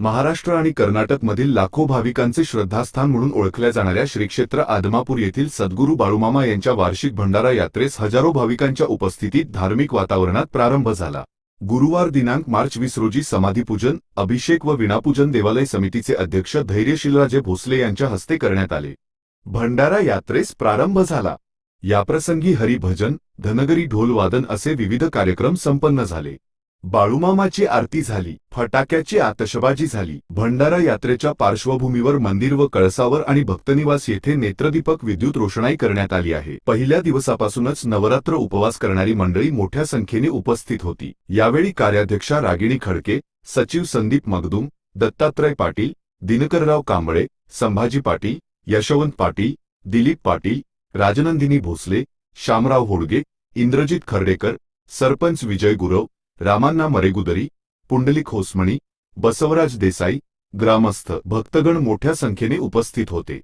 महाराष्ट्र आणि कर्नाटकमधील लाखो भाविकांचे श्रद्धास्थान म्हणून ओळखल्या जाणाऱ्या श्रीक्षेत्र आदमापूर येथील सद्गुरू बाळूमामा यांच्या वार्षिक भंडारा यात्रेस हजारो भाविकांच्या उपस्थितीत धार्मिक वातावरणात प्रारंभ झाला. गुरुवार दिनांक मार्च वीस रोजी समाधीपूजन अभिषेक व विणापूजन देवालय समितीचे अध्यक्ष धैर्यशीलराजे भोसले यांच्या हस्ते करण्यात आले. भंडारा यात्रेस प्रारंभ झाला. याप्रसंगी हरिभजन धनगरी ढोलवादन असे विविध कार्यक्रम संपन्न झाले. बाळूमामाची आरती झाली फटाक्याची आतषबाजी झाली भंडारा यात्रेच्या पार्श्वभूमीवर मंदिर व कळसावर आणि भक्तनिवास येथे नेत्रदीपक विद्युत रोषणाई करण्यात आली आहे. पहिल्या दिवसापासूनच नवरात्र उपवास करणारी मंडळी मोठ्या संख्येने उपस्थित होती. यावेळी कार्याध्यक्षा रागिणी खडके सचिव संदीप मगदुम दत्तात्रय पाटील दिनकरराव कांबळे संभाजी पाटील यशवंत पाटील दिलीप पाटील राजनंदिनी भोसले शामराव होडगे इंद्रजित खर्डेकर सरपंच विजय गुरव रामांना मरेगुदरी पुंडलिक होसमणी बसवराज देसाई ग्रामस्थ भक्तगण मोठ्या संख्येने उपस्थित होते.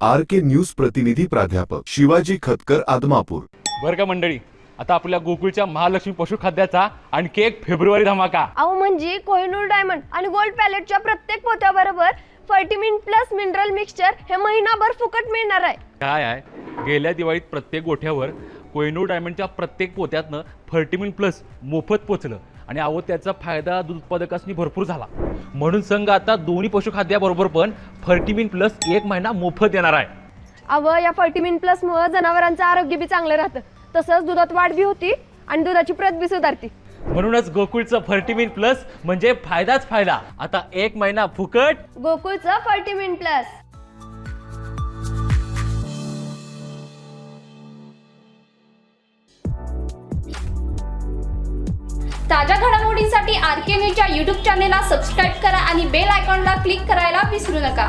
आर के न्यूज प्रतिनिधी प्राध्यापक शिवाजी खतकर आदमापूर. बरं का मंडळी आता आपल्या गोकुळच्या महालक्ष्मी पशुखाद्याचा आणखी एक फेब्रुवारी धमाका. अहो म्हणजे कोहिनूर डायमंड आणि गोल्ड पॅलेटच्या प्रत्येक पोत्याबरोबर फर्टिमिन प्लस मिनरल मिक्सचर हे महिनाभर फुकट मिळणार आहे. काय आहे? गेल्या दिवाळीत प्रत्येक गोठ्यावर कोहिनूर डायमंडच्या प्रत्येक पोत्यातनं फर्टिमिन प्लस मोफत पोचलं आणि अहो त्याचा फायदा दूध उत्पादकांनी भरपूर झाला. म्हणून संघ आता दोन्ही पशुखाद्याबरोबर पण फर्टिमिन प्लस एक महिना मोफत देणार आहे. अव या फर्टिमिन प्लस मुळे जनावरांचं आरोग्य बी चांगलं राहतं. तसंच दुधात वाढ बी होती आणि दुधाची प्रत बी सुधारते. म्हणूनच गोकुळचं फर्टिमिन प्लस म्हणजे फायदाच फायदा. आता एक महिना फुकट. गोकुळचं फर्टिमिन प्लस. ताज्या घडामोडींसाठी आर के न्यूजच्या यूट्यूब चॅनेलला सबस्क्राईब करा आणि बेल आयकॉनला क्लिक करायला विसरू नका.